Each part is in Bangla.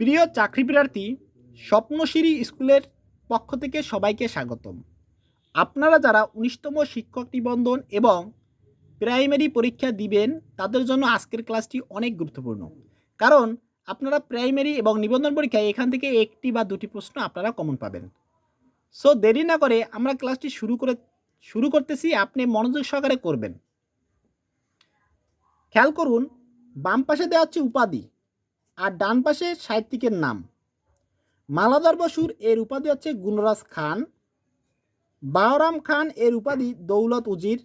প্রিয় চাকরি প্রার্থী স্বপ্নশ্রী স্কুলের পক্ষ থেকে সবাইকে স্বাগতম। আপনারা যারা উনিশতম শিক্ষক নিবন্ধন এবং প্রাইমারি পরীক্ষা দিবেন, তাদের জন্য আজকের ক্লাসটি অনেক গুরুত্বপূর্ণ। কারণ আপনারা প্রাইমারি এবং নিবন্ধন পরীক্ষায় এখান থেকে একটি বা দুটি প্রশ্ন আপনারা কমন পাবেন। সো দেরি না করে আমরা ক্লাসটি শুরু করে, শুরু করতেছি, আপনি মনোযোগ সহকারে করবেন। খেয়াল করুন, বাম পাশে দেওয়া হচ্ছে উপাধি। আর ডান পাশে সাহিত্যিকের নাম। মালাদার বসুর এর উপাধি হচ্ছে গুণরাজ খান। বাওরাম খান এর উপাধি দৌলত উজির।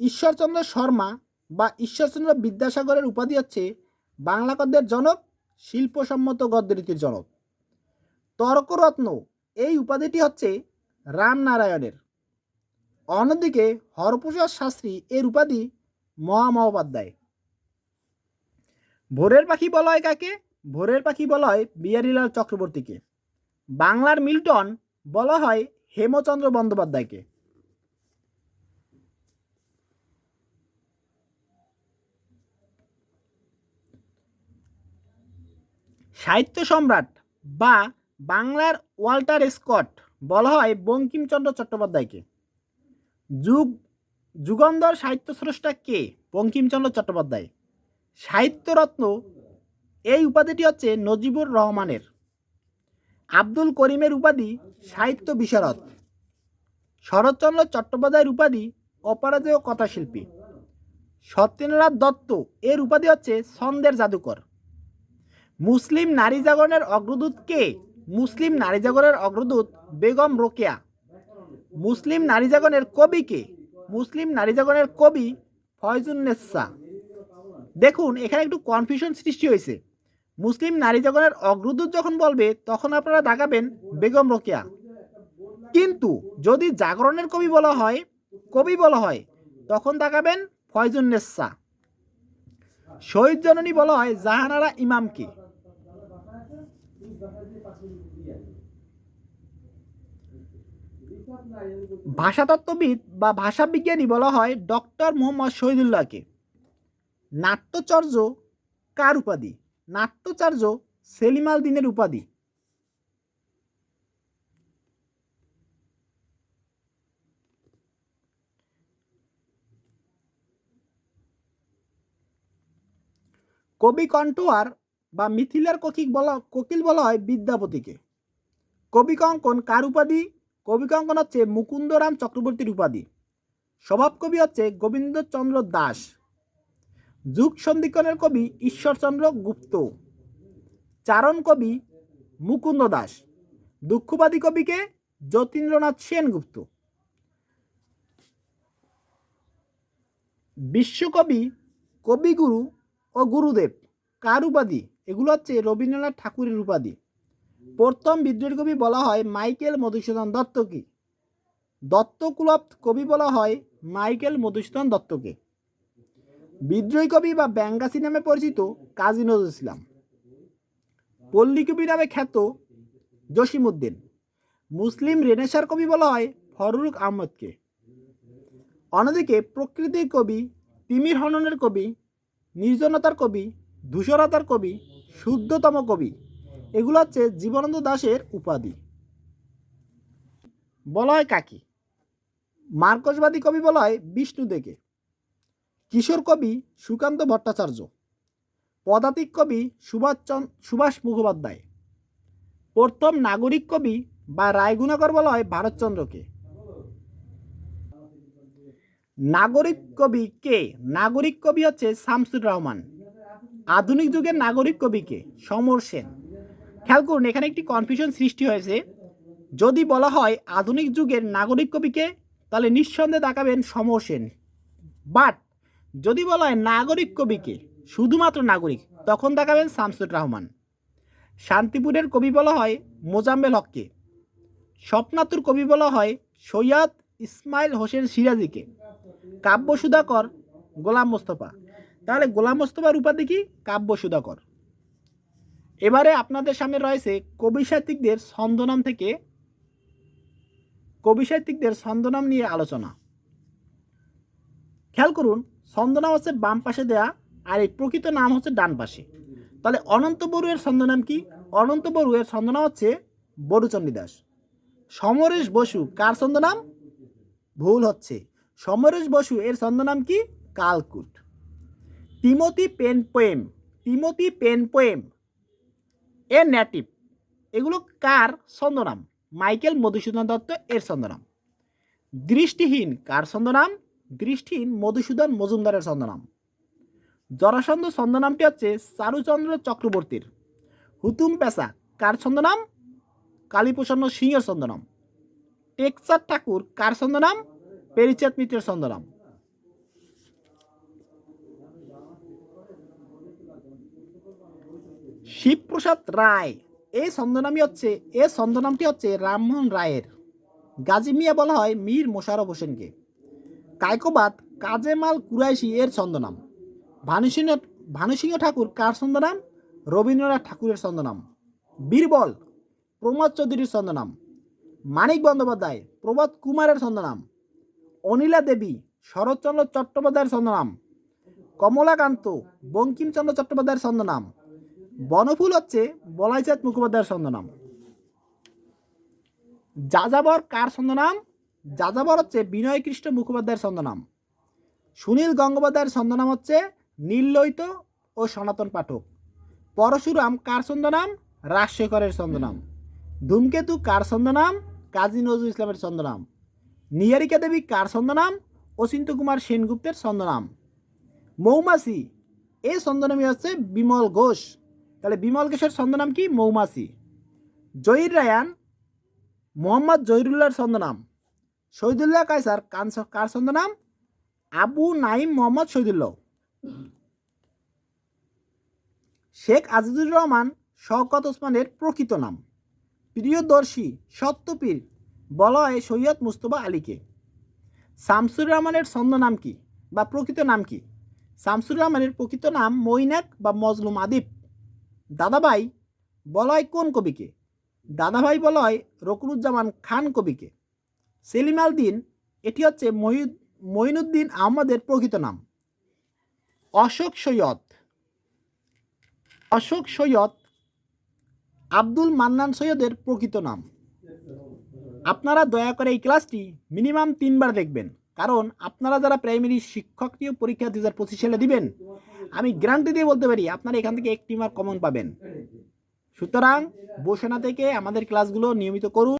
ঈশ্বরচন্দ্র শর্মা বা ঈশ্বরচন্দ্র বিদ্যাসাগরের উপাধি হচ্ছে বাংলা গদ্যের জনক, শিল্পসম্মত গদ্যরীতির জনক। তর্করত্ন এই উপাধিটি হচ্ছে রামনারায়ণের। অন্যদিকে হরপ্রসাদ শাস্ত্রী এর উপাধি মহামহোপাধ্যায়। ভোরের পাখি বলা হয় কাকে? ভোরের পাখি বলা হয় বিহারীলাল চক্রবর্তীকে। বাংলার মিল্টন বলা হয় হেমচন্দ্র বন্দ্যোপাধ্যায়কে। সাহিত্য সম্রাট বা বাংলার ওয়াল্টার স্কট বলা হয় বঙ্কিমচন্দ্র চট্টোপাধ্যায়কে। যুগ যুগন্ধর সাহিত্য স্রষ্টা কে? বঙ্কিমচন্দ্র চট্টোপাধ্যায়। সাহিত্যরত্ন, এই উপাধিটি হচ্ছে নজিবুর রহমানের। আব্দুল করিমের উপাধি সাহিত্য বিশারদ। শরৎচন্দ্র চট্টোপাধ্যায়ের উপাধি অপরাজেয় কথাশিল্পী। সত্যেন্দ্রনাথ দত্ত এর উপাধি হচ্ছে ছন্দের জাদুকর। মুসলিম নারী জাগরণের অগ্রদূত কে? মুসলিম নারী জাগরণের অগ্রদূত বেগম রোকেয়া। মুসলিম নারী জাগরণের কবি কে? মুসলিম নারী জাগরণের কবি ফয়জুন্নেসা দেখুন, এখানে একটু কনফিউশন সৃষ্টি হয়েছে। মুসলিম নারী জগনের অগ্রদূত যখন বলবে, তখন আপনারা দাগাবেন বেগম রোকেয়া। কিন্তু যদি জাগরণের কবি বলা হয়, কবি বলা হয়, তখন দাগাবেন ফয়জুন্নেসা শহীদ জননী বলা হয় জাহানারা ইমামকে। ভাষাতত্ত্ববিদ বা ভাষাবিজ্ঞানী বলা হয় ডক্টর মোহাম্মদ শহীদুল্লাহকে। নাট্যচর্য কার উপাধি? নাট্যচার্য সেলিমাল দিনের উপাধি। কবি কণ্ঠোয়ার বা মিথিলার কোকিল বলা কোকিল বলা হয় বিদ্যাপতিকে। কবি কঙ্কন কার উপাধি? কবি কঙ্কন হচ্ছে মুকুন্দরাম চক্রবর্তীর উপাধি। স্বভাব কবি হচ্ছে গোবিন্দচন্দ্র দাস। যুগ সন্ধিক্ষণের কবি ঈশ্বরচন্দ্র গুপ্ত। চারণ কবি মুকুন্দ দাস। দুঃখবাদী কবিকে যতীন্দ্রনাথ সেনগুপ্ত বিশ্বকবি, কবিগুরু ও গুরুদেব কার উপাধি এগুলো হচ্ছে রবীন্দ্রনাথ ঠাকুরের উপাধি। প্রথম বিদ্রোহী কবি বলা হয় মাইকেল মধুসূদন দত্তকে। দত্তকুলভ কবি বলা হয় মাইকেল মধুসূদন দত্তকে। বিদ্রোহী কবি বা ব্যাঙ্গাসি নামে পরিচিত কাজী নজরুল ইসলাম। পল্লী কবি নামে খ্যাত জসিমউদ্দিন। মুসলিম রেনেসার কবি বলা হয় ফরুক আহমদকে। অন্যদিকে প্রকৃতির কবি, তিমির হননের কবি, নির্জনতার কবি, ধূসরতার কবি, শুদ্ধতম কবি, এগুলো হচ্ছে জীবনানন্দ দাশের উপাধি। বলা হয় কাকি। মার্কসবাদী কবি বলা হয় বিষ্ণু দেকে কিশোর কবি সুকান্ত ভট্টাচার্য, পদাতিক কবি সুভাষচন্দ্র, সুভাষ মুখোপাধ্যায়, প্রথম নাগরিক কবি বা রায়গুণাকর বলা হয় ভারতচন্দ্রকে। নাগরিক কবি কে? নাগরিক কবি হচ্ছে শামসুর রহমান। আধুনিক যুগের নাগরিক কবি কে? সমর সেন। খেয়াল করুন, এখানে একটি কনফিউশন সৃষ্টি হয়েছে। যদি বলা হয় আধুনিক যুগের নাগরিক কবিকে তাহলে নিঃসন্দেহে দেখাবেন সমর সেন। বাট যদি বলা হয় নাগরিক কবিকে শুধুমাত্র নাগরিক, তখন দেখাবেন শামসুর রহমান। শান্তিপুরের কবি বলা হয় মোজাম্মেল হককে স্বপ্নাতুর কবি বলা হয় সৈয়দ ইসমাইল হোসেন সিরাজিকে কাব্য সুধাকর গোলাম মোস্তফা। তাহলে গোলাম মোস্তফার উপাধি কি? কাব্য সুধাকর এবারে আপনাদের সামনে রয়েছে কবি সাহিত্যিকদের ছন্দনাম থেকে, কবি সাহিত্যিকদের ছন্দনাম নিয়ে আলোচনা। খেয়াল করুন, ছন্দনাম হচ্ছে বাম পাশে দেয়া আর এই প্রকৃত নাম হচ্ছে ডান পাশে। তাহলে অনন্ত বড়ুয়ের ছন্দনাম কি? অনন্ত বড়ু এর ছন্দনাম হচ্ছে বড়ুচণ্ডী দাস। সমরেশ বসু কার ছন্দনাম? ভুল হচ্ছে। সমরেশ বসু এর ছন্দনাম কি? Kalkut. Timothy pen poem. Timothy pen poem. এর নেটিভ। এগুলো কার ছন্দনাম? মাইকেল মধুসূদন দত্ত এর ছন্দনাম। দৃষ্টিহীন কার ছন্দনাম? দৃষ্টিহীন মধুসূদন মজুমদারের ছন্দনাম। জরাসন্ধ ছন্দনামটি হচ্ছে চারুচন্দ্র চক্রবর্তীর। হুতুম পেশা কার ছন্দনাম? কালীপ্রসন্ন সিংহের ছন্দনাম। টেকচাঁদ ঠাকুর কার ছন্দনাম? পেরিচাঁদ মিত্রের ছন্দনাম। শিবপ্রসাদ রায় এই ছন্দনামই হচ্ছে, এ ছন্দনামটি হচ্ছে রামমোহন রায়ের। গাজী মিয়া বলা হয় মীর মোশাররফ হোসেনকে। কায়কোবাদ কাজেমাল কুরাইশি এর ছন্দনাম। ভানুসিংহ ভানুসিংহ ঠাকুর কার ছন্দনাম? রবীন্দ্রনাথ ঠাকুরের ছন্দনাম। বীরবল, প্রমোদ চৌধুরীর ছন্দনাম। মানিক বন্দ্যোপাধ্যায় প্রভাত কুমারের ছন্দনাম। অনিলা দেবী, শরৎচন্দ্র চট্টোপাধ্যায়ের ছন্দনাম। কমলাকান্ত, বঙ্কিমচন্দ্র চট্টোপাধ্যায়ের ছন্দনাম। বনফুল হচ্ছে বলাইচাঁদ মুখোপাধ্যায়ের ছন্দনাম। যাযাবর কার ছন্দনাম? যাযাবর হচ্ছে বিনয় কৃষ্ণ মুখোপাধ্যায়ের ছন্দনাম। সুনীল গঙ্গোপাধ্যায়ের ছন্দনাম হচ্ছে নীললোহিত ও সনাতন পাঠক। পরশুরাম কার ছন্দনাম? রাজশেখরের ছন্দনাম। ধূমকেতু কার ছন্দনাম? কাজী নজরুল ইসলামের ছন্দনাম। নিহারিকা দেবী কার ছন্দনাম? অচিন্ত কুমার সেনগুপ্তের ছন্দনাম। মৌমাছি এই ছন্দনামই হচ্ছে বিমল ঘোষ। তাহলে বিমল ঘোষের ছন্দনাম কি? মৌমাছি। জহির রায়ান, মোহাম্মদ জহিরুল্লাহর ছন্দনাম। শহীদুল্লাহ কায়সার কার ছন্দনাম আবু নাইম মোহাম্মদ শহীদুল্লাহ। শেখ আজিজুর রহমান, শওকত ওসমানের প্রকৃত নাম। প্রিয়দর্শী, সত্যপীর বলা হয় সৈয়দ মুস্তফা আলীকে। শামসুর রহমানের ছন্দ নাম কি বা প্রকৃত নাম কি? শামসুর রহমানের প্রকৃত নাম মৈনাক বা মজলুম আদিব। দাদাভাই বলয় কোন কবিকে? দাদাভাই বলয় রকুনুজ্জামান খান কবিকে। সেলিম আল দিন এটি হচ্ছে মহিউদ মঈনুদ্দিন আহমদের প্রকৃত নাম। অশোক সৈয়দ অশোক সৈয়দ আব্দুল মান্নান সৈয়দের প্রকৃত নাম। আপনারা দয়া করে এই ক্লাসটি মিনিমাম তিনবার দেখবেন, কারণ আপনারা যারা প্রাইমারি শিক্ষক নিয়োগ পরীক্ষা দু হাজার পঁচিশ সালে দিবেন, আমি গ্যারান্টি দিয়ে বলতে পারি, আপনারা এখান থেকে একটি মার্ক কমন পাবেন। সুতরাং, বসে না থেকে আমাদের ক্লাসগুলো নিয়মিত করুন।